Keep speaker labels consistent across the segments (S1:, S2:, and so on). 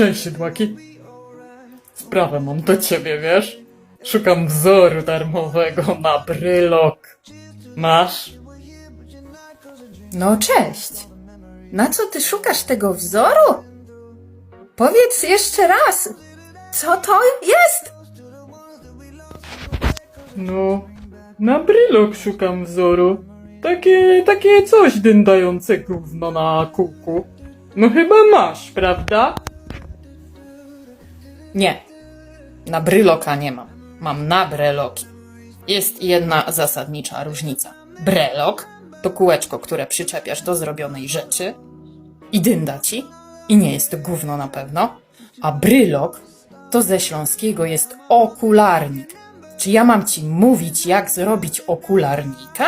S1: Cześć, Szydłaki. Sprawę mam do ciebie, wiesz? Szukam wzoru darmowego na brylok. Masz?
S2: No cześć. Na co ty szukasz tego wzoru? Powiedz jeszcze raz. Co to jest?
S1: No, na brylok szukam wzoru. Takie, takie coś dyndające gówno na kółku. No chyba masz, prawda?
S2: Nie. Na bryloka nie mam. Mam na breloki. Jest jedna zasadnicza różnica. Brelok to kółeczko, które przyczepiasz do zrobionej rzeczy i dynda ci. I nie jest to gówno na pewno. A brylok to ze śląskiego jest okularnik. Czy ja mam ci mówić, jak zrobić okularnika?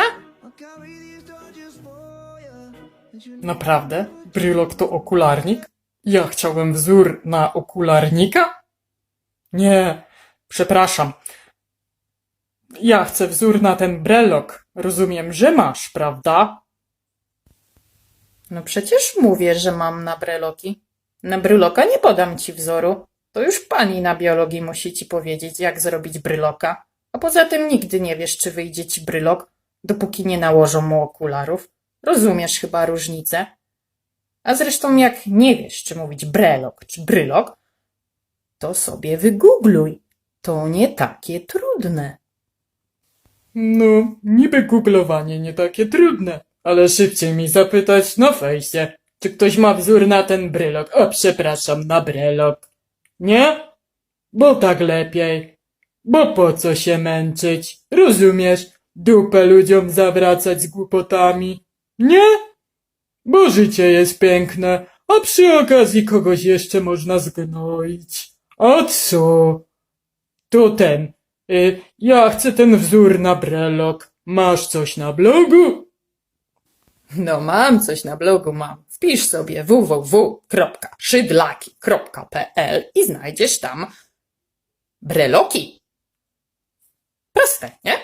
S1: Naprawdę? Brylok to okularnik? Ja chciałem wzór na okularnika? Nie, przepraszam. Ja chcę wzór na ten brelok. Rozumiem, że masz, prawda?
S2: No przecież mówię, że mam na breloki. Na bryloka nie podam ci wzoru. To już pani na biologii musi ci powiedzieć, jak zrobić bryloka. A poza tym nigdy nie wiesz, czy wyjdzie ci brylok, dopóki nie nałożą mu okularów. Rozumiesz chyba różnicę? A zresztą jak nie wiesz, czy mówić brelok, czy brylok, to sobie wygoogluj. To nie takie trudne.
S1: No, niby googlowanie nie takie trudne, ale szybciej mi zapytać na fejsie, czy ktoś ma wzór na ten brylok. O, przepraszam, na brelok. Nie? Bo tak lepiej. Bo po co się męczyć? Rozumiesz? Dupę ludziom zawracać z głupotami. Nie? Bo życie jest piękne, a przy okazji kogoś jeszcze można zgnoić. A co? To ten. Y, ja chcę ten wzór na brelok. Masz coś na blogu?
S2: No mam coś na blogu, mam. Wpisz sobie www.szydlaki.pl i znajdziesz tam breloki. Proste, nie?